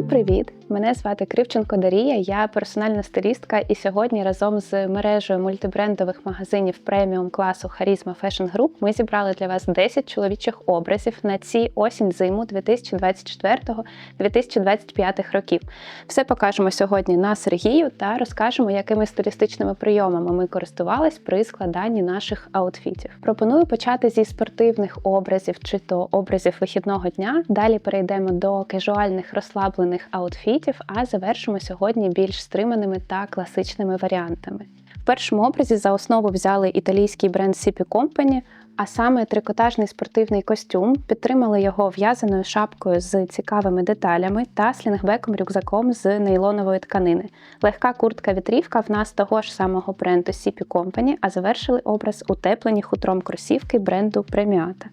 привіт! Мене звати Кривченко Дарія, я персональна стилістка, і сьогодні разом з мережею мультибрендових магазинів преміум класу Харізма Fashion Group ми зібрали для вас 10 чоловічих образів на ці осінь-зиму 2024-2025 років. Все покажемо сьогодні на Сергію та розкажемо, якими стилістичними прийомами ми користувались при складанні наших аутфітів. Пропоную почати зі спортивних образів чи то образів вихідного дня. Далі перейдемо до кежуальних розслаблених аутфітів, а завершимо сьогодні більш стриманими та класичними варіантами. В першому образі за основу взяли італійський бренд CP Company, а саме трикотажний спортивний костюм, підтримали його в'язаною шапкою з цікавими деталями та слінгбеком рюкзаком з нейлонової тканини. Легка куртка-вітрівка в нас того ж самого бренду CP Company, а завершили образ утеплені хутром кросівки бренду Premiata.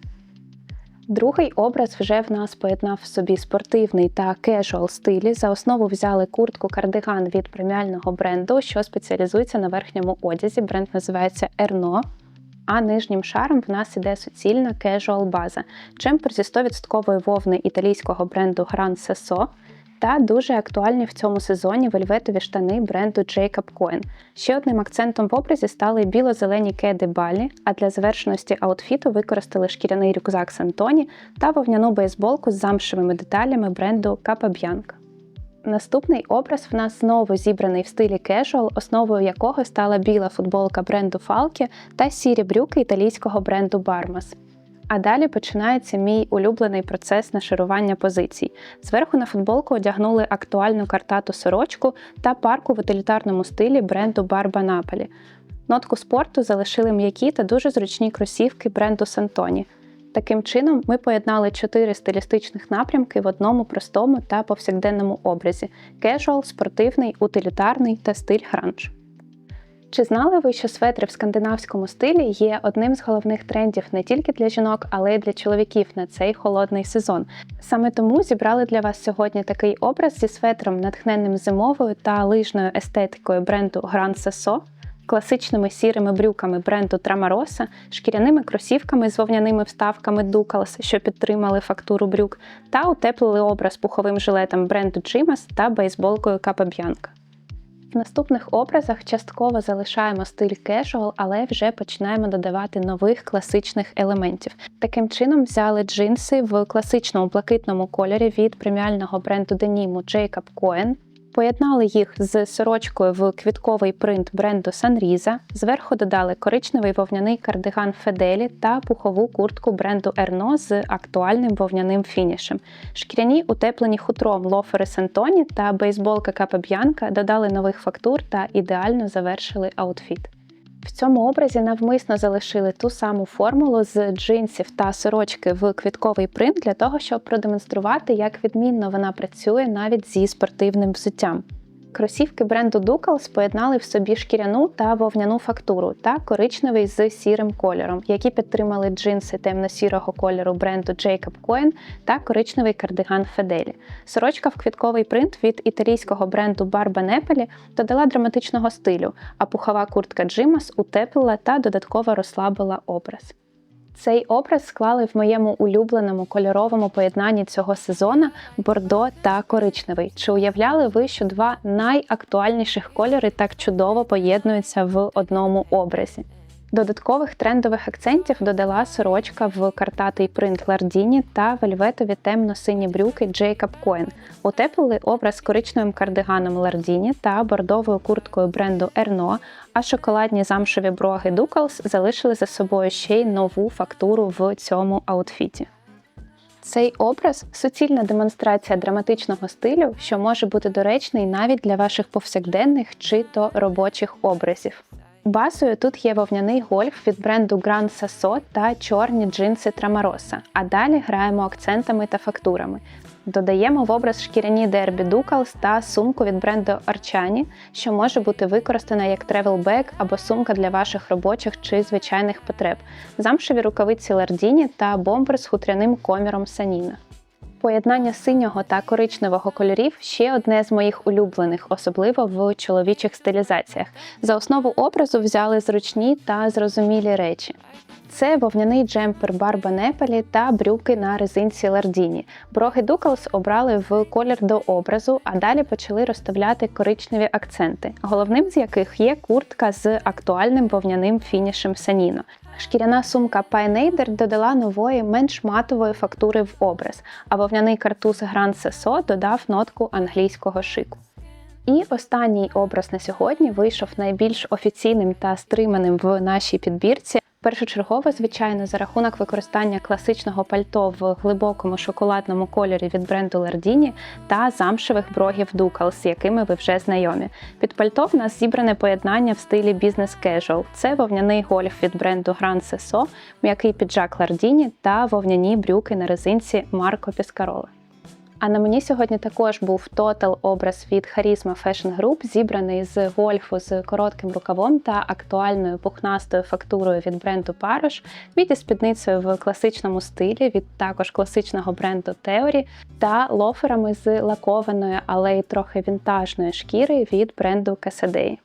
Другий образ вже в нас поєднав в собі спортивний та кежуал стилі. За основу взяли куртку кардиган від преміального бренду, що спеціалізується на верхньому одязі. Бренд називається Ерно. А нижнім шаром в нас іде суцільна кежуал база, чемпер зі 100% вовни італійського бренду Gran Sesso та дуже актуальні в цьому сезоні вельветові штани бренду Jacob Cohen. Ще одним акцентом в образі стали біло-зелені кеди Балі, а для завершеності аутфіту використали шкіряний рюкзак Сантоні та вовняну бейсболку з замшевими деталями бренду Capabbianca. Наступний образ в нас знову зібраний в стилі кежуал, основою якого стала біла футболка бренду Falke та сірі брюки італійського бренду Barmas. А далі починається мій улюблений процес нашарування позицій. Зверху на футболку одягнули актуальну картату сорочку та парку в утилітарному стилі бренду Barba Napoli. Нотку спорту залишили м'які та дуже зручні кросівки бренду Santoni. Таким чином, ми поєднали чотири стилістичних напрямки в одному простому та повсякденному образі: кежуал, спортивний, утилітарний та стиль гранж. Чи знали ви, що светри в скандинавському стилі є одним з головних трендів не тільки для жінок, але й для чоловіків на цей холодний сезон? Саме тому зібрали для вас сьогодні такий образ зі светром, натхненним зимовою та лижною естетикою бренду Gran Sasso, класичними сірими брюками бренду Трamarosa, шкіряними кросівками з вовняними вставками Ducals, що підтримали фактуру брюк, та утеплили образ пуховим жилетом бренду Jimas та бейсболкою Capabbianca. В наступних образах частково залишаємо стиль кешуал, але вже починаємо додавати нових класичних елементів. Таким чином взяли джинси в класичному блакитному кольорі від преміального бренду деніму Jacob Cohen, Поєднали їх з сорочкою в квітковий принт бренду Санріза, зверху додали коричневий вовняний кардиган Феделі та пухову куртку бренду Ерно з актуальним вовняним фінішем. Шкіряні утеплені хутром лофери Сантоні та бейсболка Capabbianca додали нових фактур та ідеально завершили аутфіт. В цьому образі навмисно залишили ту саму формулу з джинсів та сорочки в квітковий принт для того, щоб продемонструвати, як відмінно вона працює навіть зі спортивним взуттям. Кросівки бренду Ducals поєднали в собі шкіряну та вовняну фактуру та коричневий з сірим кольором, які підтримали джинси темно-сірого кольору бренду Jacob Cohen та коричневий кардиган Феделі. Сорочка в квітковий принт від італійського бренду Barba Napoli додала драматичного стилю, а пухова куртка Джимас утеплила та додатково розслабила образ. Цей образ склали в моєму улюбленому кольоровому поєднанні цього сезону бордо та коричневий. Чи уявляли ви, що два найактуальніших кольори так чудово поєднуються в одному образі? Додаткових трендових акцентів додала сорочка в картатий принт Лардіні та вельветові темно-сині брюки Jacob Cohen. Утеплили образ коричневим кардиганом Лардіні та бордовою курткою бренду Erno, а шоколадні замшеві броги Ducals залишили за собою ще й нову фактуру в цьому аутфіті. Цей образ суцільна демонстрація драматичного стилю, що може бути доречний навіть для ваших повсякденних чи то робочих образів. Базою тут є вовняний гольф від бренду Gran Sasso та чорні джинси Tramarosa, а далі граємо акцентами та фактурами. Додаємо в образ шкіряні дербі Ducals та сумку від бренду Archani, що може бути використана як тревел-бек або сумка для ваших робочих чи звичайних потреб, замшеві рукавиці Лардіні та бомбер з хутряним коміром Саніна. Поєднання синього та коричневого кольорів ще одне з моїх улюблених, особливо в чоловічих стилізаціях. За основу образу взяли зручні та зрозумілі речі. Це вовняний джемпер Барба Непалі та брюки на резинці Лардіні. Броги Дуклс обрали в колір до образу, а далі почали розставляти коричневі акценти, головним з яких є куртка з актуальним вовняним фінішем Саніно. Шкіряна сумка Pioneer додала нової, менш матової фактури в образ, а вовняний картуз Grand Сесо додав нотку англійського шику. І останній образ на сьогодні вийшов найбільш офіційним та стриманим в нашій підбірці. Першочергово, звичайно, за рахунок використання класичного пальто в глибокому шоколадному кольорі від бренду Lardini та замшевих брогів Ducal, з якими ви вже знайомі. Під пальто в нас зібране поєднання в стилі бізнес casual. Це вовняний гольф від бренду Grand Sesso, м'який піджак Lardini та вовняні брюки на резинці Марко Піскароли. А на мені сьогодні також був тотал образ від Charisma Fashion Group, зібраний з гольфу з коротким рукавом та актуальною пухнастою фактурою від бренду Парош, від спідницею в класичному стилі від також класичного бренду Theory та лоферами з лакованої, але й трохи вінтажної шкіри від бренду Casadei.